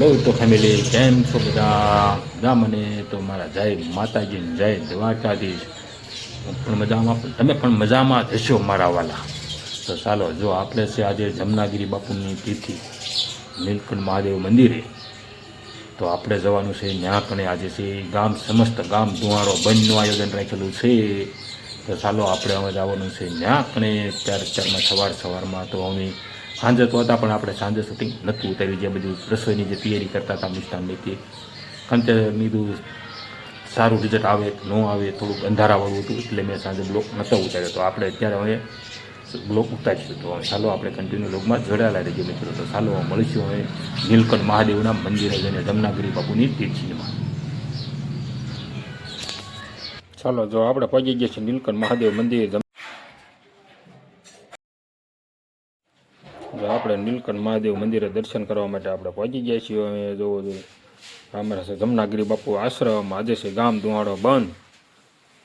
Hello તો family કેમ છો બધા? બધા મને તો મારા જય માતાજી, જય દ્વારકાધીશ. પણ મજામાં તમે પણ મજામાં જશો મારા વાલા. તો ચાલો, જો આપણે છે આજે જમનાગીરી બાપુની તિથિ, નીલકંઠ મહાદેવ મંદિરે. તો આપણે જવાનું છે ત્યાં પણ આજે છે ગામ સમસ્ત, ગામ ધુવાળો બંધનું આયોજન રાખેલું છે. તો ચાલો, આપણે હવે જવાનું છે ત્યાં પણ ચાર ચારમાં સવાર સવારમાં તો અમે સાંજે તો હતા, પણ આપણે સાંજે શૂટિંગ નથી ઉતાર્યું જે બધી રસોઈની જે તૈયારી કરતા હતા મિષ્ટાનની તે કારણ કે મેં સારું રિઝલ્ટ આવે, ન આવે, થોડુંક અંધારાવાળું હતું, એટલે મેં સાંજે બ્લોક નહોતો ઉતાર્યો. તો આપણે અત્યારે હવે બ્લોક ઉતારીશું. તો ચાલો, આપણે કન્ટિન્યુ બ્લોગમાં જોડાયેલા રહીએ મિત્રો. તો ચાલો મળીશું હવે નીલકંઠ મહાદેવના મંદિરે જઈને, જમનાગરી બાપુની તીર્થીમાં ચાલો, જો આપણે પહોંચી ગયા છીએ નીલકંઠ મહાદેવ મંદિર જો આપણે નીલકંઠ મહાદેવ મંદિરે દર્શન કરવા માટે આપણે પહોંચી ગયા છીએ, અમે જોવો જોઈએ અમારા છે, જમનાગીરી બાપુ આશ્રમ આજે છે ગામ ધુવાડો બંધ.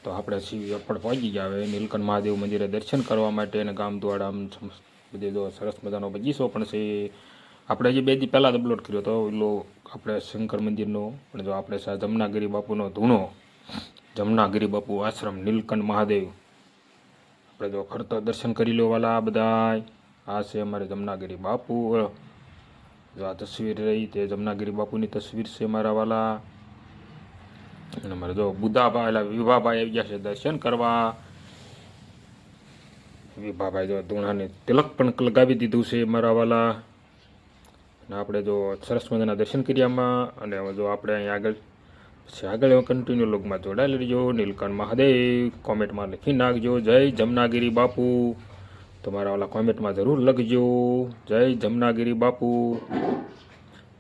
તો આપણે શિવ આપણે પહોંચી ગયા. હવે નીલકંઠ મહાદેવ મંદિરે દર્શન કરવા માટે અને ગામ દુહાડા આમ બધે જો સરસ મજાનો બગીચો પણ છે. આપણે જે બે દી પહેલાં અપલોડ કર્યો હતો એટલો આપણે શંકર મંદિરનો, પણ જો આપણે છે જમનાગીરી બાપુનો ધૂણો. જમનાગીરી બાપુ આશ્રમ નીલકંઠ મહાદેવ. આપણે જો ખરતો દર્શન કરી લો વાલા બધાય. આ છે અમારે જમનાગીરી બાપુ. જો આ તસવીર રહી તે જમનાગીરી બાપુની તસવીર છે મારા વાલા. અને અમારે જો બુદ્ધાભાઈ એટલે વિભાભાઈ આવી ગયા છે દર્શન કરવા. વિભાભાઈ જો ધૂણાને તિલક પણ લગાવી દીધું છે મારા વાલા. અને આપણે જો સરસ મજાના દર્શન કર્યામાં અને જો આપણે અહીંયા આગળ, પછી આગળ કન્ટિન્યુ લોગમાં જોડાયેલ રહીજો નીલકંઠ મહાદેવ કોમેન્ટમાં લખી નાખજો. જય જમનાગીરી બાપુ. તમારા ઓલા કોમેન્ટમાં જરૂર લખજો. જય જમનાગીરી બાપુ.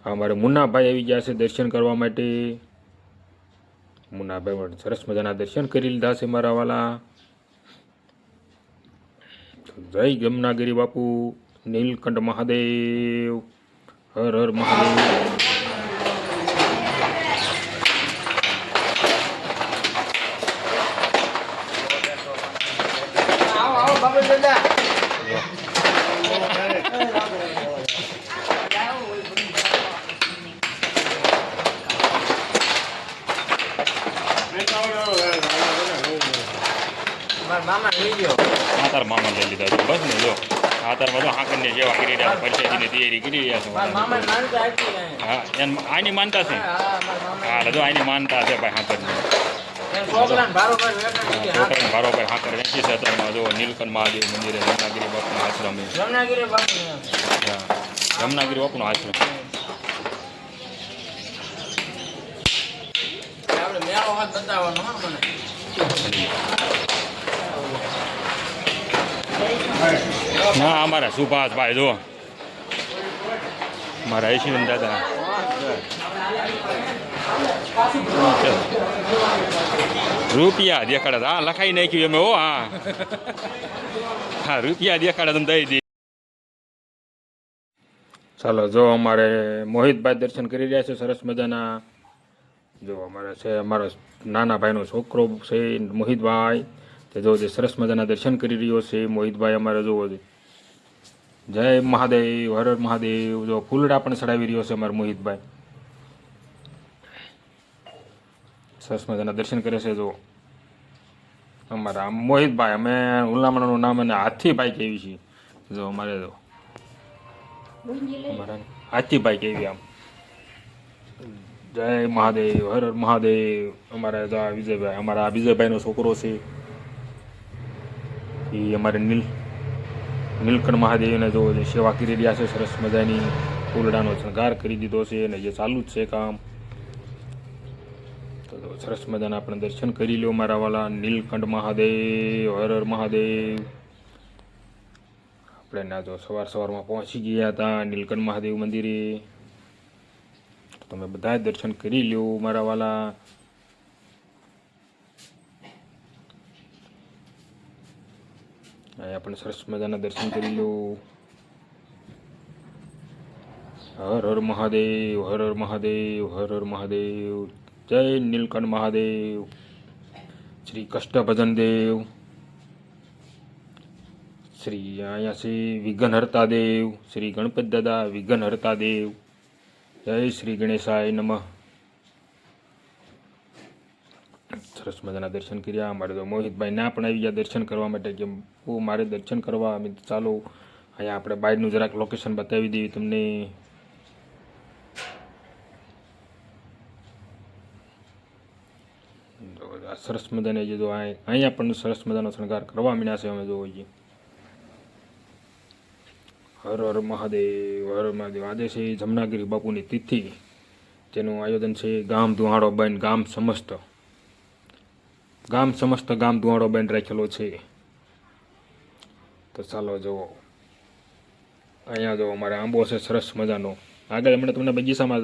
અમારે મુન્નાભાઈ આવી ગયા છે દર્શન કરવા માટે. મુન્નાભાઈ પણ સરસ મજાના દર્શન કરી લીધા છે મારા વાલા. જય જમનાગીરી બાપુ. નીલકંઠ મહાદેવ. હર હર મહાદેવ આવો આવો બાબુ દાદા મારા મામા લઈ ગયો આ તાર મામા લઈ લીધા છે બસ ને જો આ બધો જેવા કરી રહ્યા છે પંચાયતીની તૈયારી કરી રહ્યા છે. હા એમ આની માનતા છે? હા મારા જો આની માનતા છે ભાઈ હાંકરની ભારોભાઈ હાંકર વેચી છે જો નીલકંઠ મહાદેવ મંદિરે જમનાગીરી બાપુનો આશ્રમ. છે જમનાગીરી બાપુ હા જમનાગીરી બાપુનો આશ્રમ. મેળો હાથ બતાવવાનો હા મને. ના, અમારા સુભાષભાઈ જો મારા ઐશ્વર્ય દાદા રૂપિયા દેખાડે હા, લખાઈ નાખ્યું અમે ઓ હા. હા, રૂપિયા દેખાડે તમે દઈ દે. ચાલો, જો અમારે મોહિતભાઈ દર્શન કરી રહ્યા છે, સરસ મજાના. જો અમારે છે, અમારો નાના ભાઈનો છોકરો છે, મોહિતભાઈ. તે જો જે સરસ મજાના દર્શન કરી રહ્યો છે, મોહિતભાઈ અમારે જોવો છે. જય મહાદેવ, હર મહાદેવ, જો ફૂલડા પણ ચડાવી રહ્યો છે અમારો મોહિતભાઈ. સરસ મજાના દર્શન કરે છે જો અમારા મોહિતભાઈ, અમે હુલામણાનું નામ અને હાથીભાઈ કેવી છીએ. જો અમારે જો. અમારા હાથીભાઈ કેવી આમ. જય મહાદેવ, હર હર મહાદેવ. અમારા વિજયભાઈ, અમારા વિજયભાઈનો છોકરો છે. એ અમારે નીલ નીલકંઠ મહાદેવને જો જે સેવા કરી રહ્યા છે, સરસ મજાની ફૂલડાનો શણગાર કરી દીધો છે અને જે ચાલુ જ છે કામ. તો સરસ મજાના આપણે દર્શન કરી લો મારા વાલા નીલકંઠ મહાદેવ, હર હર મહાદેવ. આપણે ના જો સવાર સવારમાં પહોંચી ગયા હતા નીલકંઠ મહાદેવ મંદિરે. તમે બધા દર્શન કરી લ્યો મારા વાલા. અહીંયા પણ સરસ મજાના દર્શન કરી લો. હર હર મહાદેવ, હર હર મહાદેવ, હર હર મહાદેવ, જય નીલકંઠ મહાદેવ, શ્રી કષ્ટભજન દેવ, શ્રી અહીંયા શ્રી વિઘ્ન હરતા દેવ, શ્રી ગણપત દાદા વિઘ્ન હરતા દેવ, જય શ્રી ગણેશાય નમઃ. સરસ મજાના દર્શન કર્યા, અમારે તો મોહિતભાઈ ના પણ આવી ગયા દર્શન કરવા માટે કે હું મારે દર્શન કરવા, અમે ચાલો, અહીંયા આપણે બહારનું જરાક લોકેશન બતાવી દઈએ તમને. સરસ મજાને જે જો અહીંયા પણ સરસ મજાનો શણગાર કરવા મીણ્યા છે અમે જોવો છીએ હર હર મહાદેવ હર મહાદેવ. આજે છે જમનાગીરી બાપુની તિથિ તેનું આયોજન છે ગામ ધુહાડો બેન ગામ સમસ્ત. ગામ સમસ્ત ગામ ધુવાડો બેન રાખેલો છે. તો ચાલો જુઓ અહીંયા જો અમારે આંબો છે, સરસ મજાનો. આગળ હમણાં તમને બગીચામાં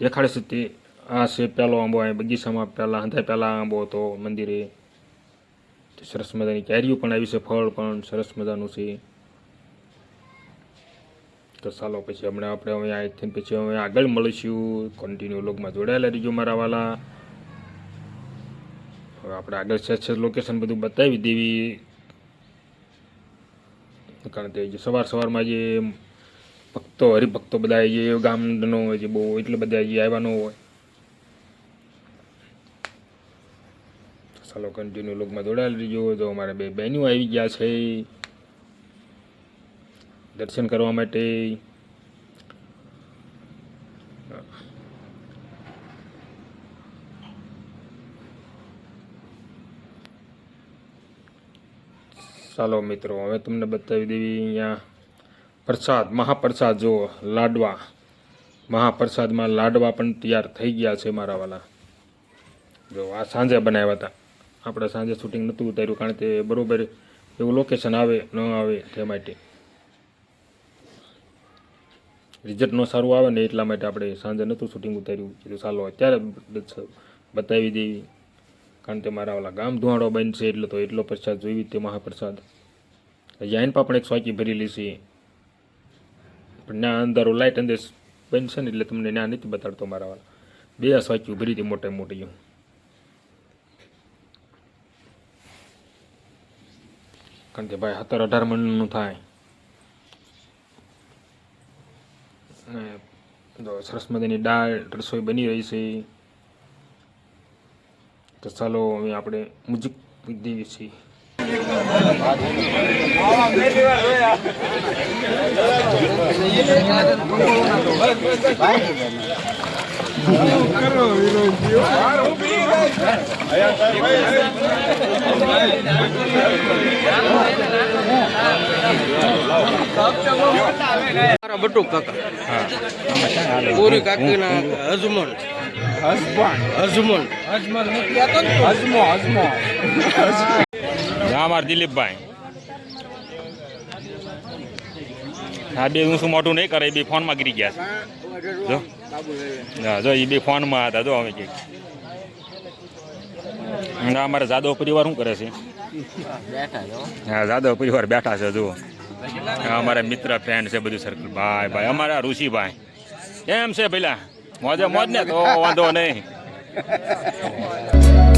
દેખાડે છે તે. આ છે પહેલો આંબો, અહીંયા બગીચામાં પહેલાં હંધાય પહેલાં આંબો હતો મંદિરે. સરસ મજાની કેરીઓ પણ આવી છે, ફળ પણ સરસ મજાનું છે. તો ચાલો પછી હમણાં આપણે હવે અહીંથી પછી હવે આગળ મળીશું. કન્ટિન્યુ લોગમાં જોડાયેલા રહીજો મારા વાલા. હવે આપણે આગળ છે લોકેશન બધું બતાવી દેવી. કારણ કે જે સવાર સવારમાં જે ભક્તો, હરિભક્તો બધા જે ગામનો હોય, જે બહુ એટલે બધા જે આવ્યા ન હોય. ચાલો કન્ટિન્યુ લોકમાં જોડાયેલા રહીજો. તો અમારે બે બહેનો આવી ગયા છે, દર્શન કરવા માટે. ચાલો મિત્રો, હવે તમને બતાવી દેવી અહીંયા પ્રસાદ, મહાપ્રસાદ. જો લાડવા, મહાપ્રસાદમાં લાડવા પણ તૈયાર થઈ ગયા છે મારા વાલા. જો આ સાંજે બનાવ્યા હતા. આપણે સાંજે શૂટિંગ નહોતું ઉતાર્યું કારણ કે બરાબર એવું લોકેશન આવે, ન આવે તે માટે. રિઝલ્ટ ન સારું આવે ને એટલા માટે આપણે સાંજે નહોતું શૂટિંગ ઉતાર્યું. કીધું ચાલો, અત્યારે બતાવી દેવી. કારણ કે મારા ઓલા ગામ ધુવાડો બનશે એટલે તો એટલો પ્રસાદ જોઈવી તે મહાપ્રસાદ. આઈન પણ એક સ્વાકી ભરેલી છે પણ ત્યાં અંધારું લાઇટ અંદર બનશે ને એટલે તમને ત્યાં નથી બતાડતો મારા વાળા. બે સ્વાકી ભરી હતી મોટે મોટી કારણ કે ભાઈ સત્તર અઢાર મણનું થાય. સરસ મજાની દાળ રસોઈ બની રહી છે. તો ચાલો હવે આપણે મ્યુઝિક દેવી છીએ. બટુક કાકા. પૂરી કાકીના હસબન્ડ. હસબન્ડ. હા મારા દિલીપભાઈ. હા બે હું શું મોટું નહીં કરે એ બે ફોનમાં ગીરી ગયા છે. જો. હા જો એ બે ફોનમાં હતા જો અમે કે હા અમારા જાદવ પરિવાર શું કરે છે? હા જાદવ પરિવાર બેઠા છે જુઓ. અમારા મિત્ર ફ્રેન્ડ છે બધું સર્કલ ભાઈ ભાઈ અમારા ઋષિભાઈ. કેમ છે પેલા મોજે મોજ ને તો વાંધો નહીં.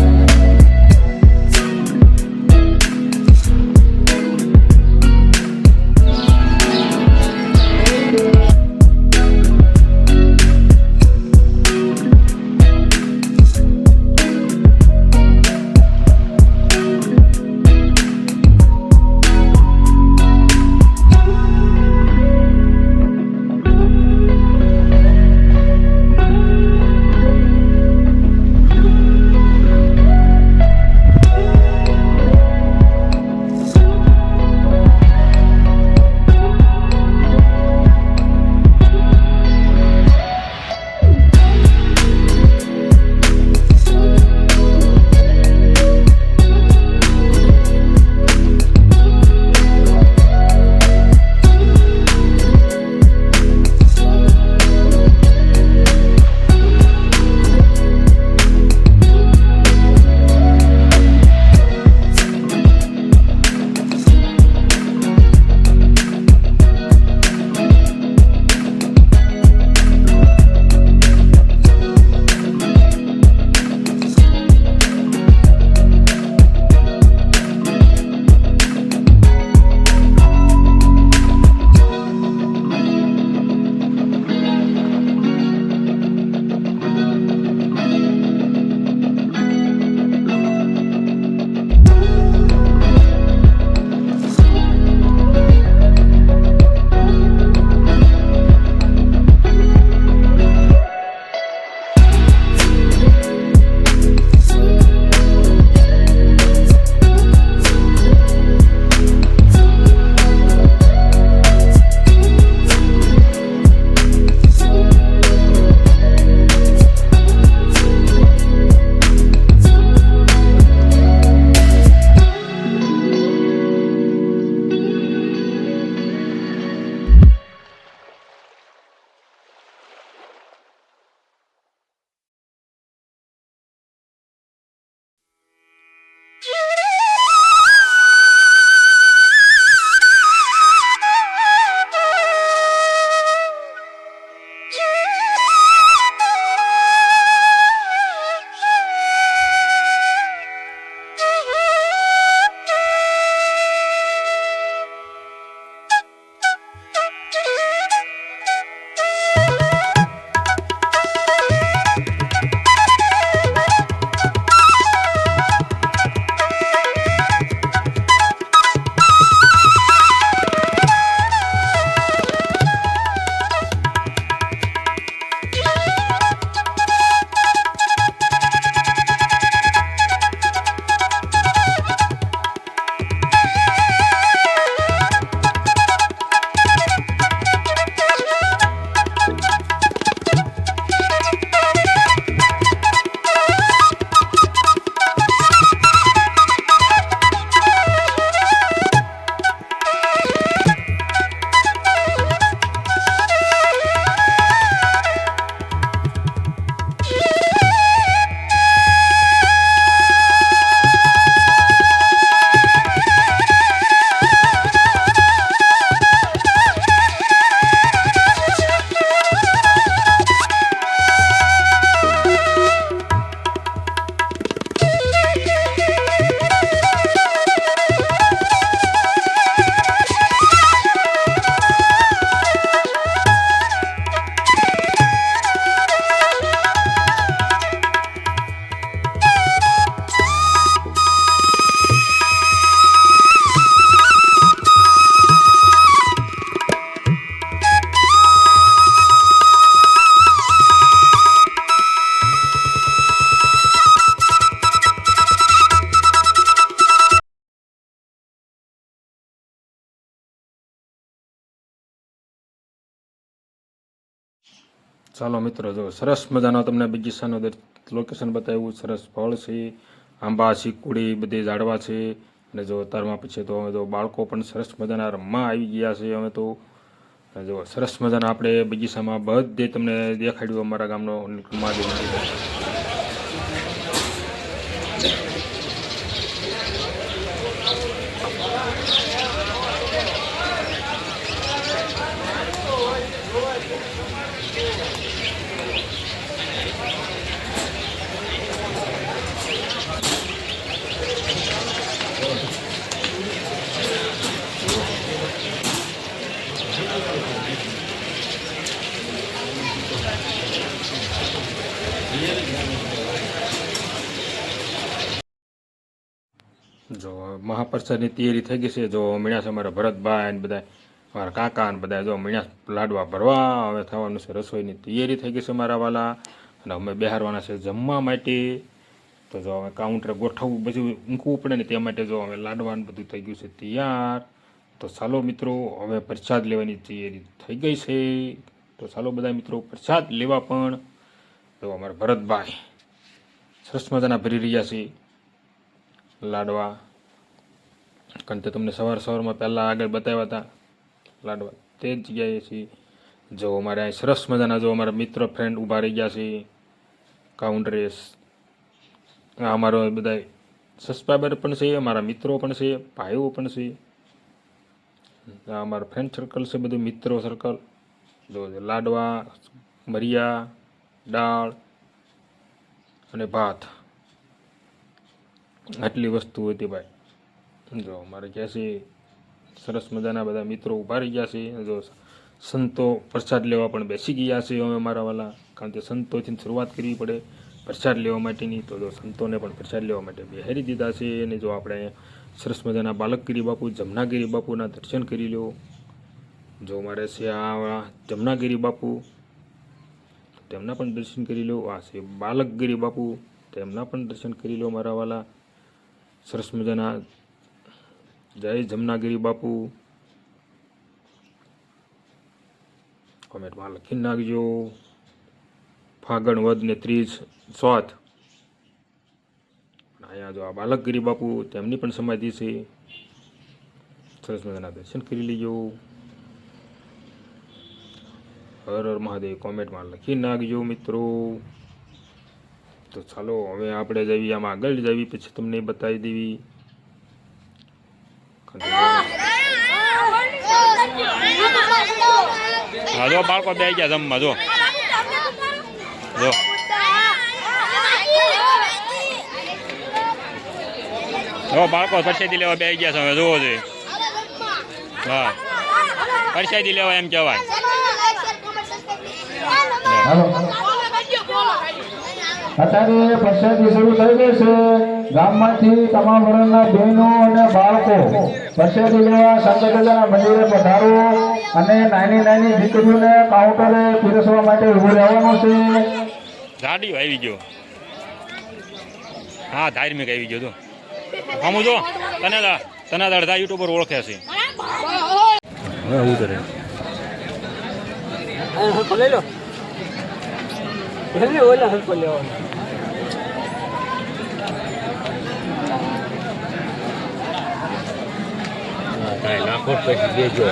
ચાલો મિત્રો, જો સરસ મજાનો તમને બગીચાનો લોકેશન બતાવ્યું, સરસ ફળ છે, આંબા ચીકુડી બધી ઝાડવા છે. અને જો અત્યારમાં પછી તો અમે જો બાળકો પણ સરસ મજાના રમવા આવી ગયા છે અમે તો. જો સરસ મજાના આપણે બગીચામાં બધે તમને દેખાડ્યું અમારા ગામનો મહાદેવ મંદિર જો મહાપ્રસાદની તૈયારી થઈ ગઈ છે. જો મીણાસ અમારા ભરતભાઈ ને બધા મારા કાકા ને બધા જો મીણાસ લાડવા ભરવા, હવે થવાનું છે રસોઈની તૈયારી થઈ ગઈ છે મારા વાલા. અને અમે બેહારવાના છે જમવા માટે. તો જો હવે કાઉન્ટર ગોઠવવું બધું ઊંઘવું પડે ને તે માટે જો હવે લાડવા ને બધું થઈ ગયું છે તૈયાર. તો ચાલો મિત્રો, હવે પ્રસાદ લેવાની તૈયારી થઈ ગઈ છે. તો ચાલો બધા મિત્રો, પ્રસાદ લેવા પણ. જો અમારા ભરતભાઈ સરસ મજાના ભરી રહ્યા છે લાડવા. કારણ કે તમને સવાર સવારમાં પહેલાં આગળ બતાવ્યા હતા, લાડવા. તે જ જગ્યાએ છીએ. જો અમારે અહીં સરસ મજાના જો અમારા મિત્ર ફ્રેન્ડ ઊભા રહી ગયા છે કાઉન્ટરેસ અમારો બધા સબસ્ક્રાઈબર પણ છે, અમારા મિત્રો પણ છે, ભાઈઓ પણ છે. અમારું ફ્રેન્ડ સર્કલ છે, બધું મિત્રો સર્કલ જો લાડવા, મરિયા, દાળ અને ભાત. આટલી વસ્તુ હતી ભાઈ. જો અમારે છે સરસ મજાના બધા મિત્રો ઊભા રહી ગયા છે. જો સંતો પ્રસાદ લેવા પણ બેસી ગયા છે અમે મારા વાલા. કારણ કે સંતોથી શરૂઆત કરવી પડે પ્રસાદ લેવા માટેની. તો જો સંતોને પણ પ્રસાદ લેવા માટે બેહારી દીધા છે. અને જો આપણે સરસ મજાના બાલકગીરી બાપુ, જમનાગીરી બાપુના દર્શન કરી લો જો મારે છે આ જમનાગીરી બાપુ, તેમના પણ દર્શન કરી લો આ છે બાલકગીરી બાપુ, તેમના પણ દર્શન કરી લો મારા વાલા. સરસ મજાના જય જમનાગીરી બાપુ. કોમેન્ટમાં લખી નાખજો. ફાગણ વદ ને ત્રીજ સ્વાથ અહીંયા જો આ બાલકગીરી બાપુ તેમની પણ સમાધિ છે. સરસ મજાના દર્શન કરી લેજો. હર હર મહાદેવ કોમેન્ટમાં લખી નાખજો મિત્રો. તો ચાલો, હવે આપણે જઈએ આમાં આગળ જવી પછી તમને બતાવી દેવી. હા જો બાળકો બે ગયા જમવા જો. જો. જો બાળકો પરસેદી લેવા બે ગયા છે હવે જોવો જોઈએ. હા. પરસેદી લેવા એમ કહેવાય. હાલો. અત્યારે પ્રસાદી શરૂ થઈ ગઈ છે. ગામમાંથી તમામ વર્ણના બહેનો અને બાળકો પ્રસાદી લેવા મંદિરે પધારો અને નાની નાની દીકરીઓને કાઉન્ટરે પીરસવા માટે ઉભું રહેવાનું છે. ગાડીઓ આવી ગયો. હા ધાર્મિક આવી ગયો તો. આમ જો તને તને અડધા યુટ્યુબર ઓળખે છે. હવે ઉતરે કરે? લઈ લો. એટલે ઓલા હલકો લેવાનો. કાંઈ લાખો પછી દેજો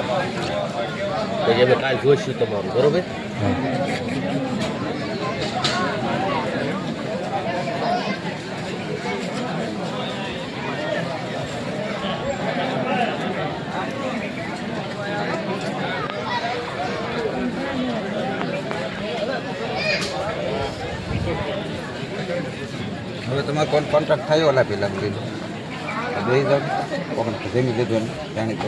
પછી અમે કાલ જોઈશું તમારું બરોબર હવે તમારે કોણ કોન્ટ્રાક્ટ થયો ઓલા પેલા લીધો જોઈ જાવ કોણ જમી લીધું ને જાણી તો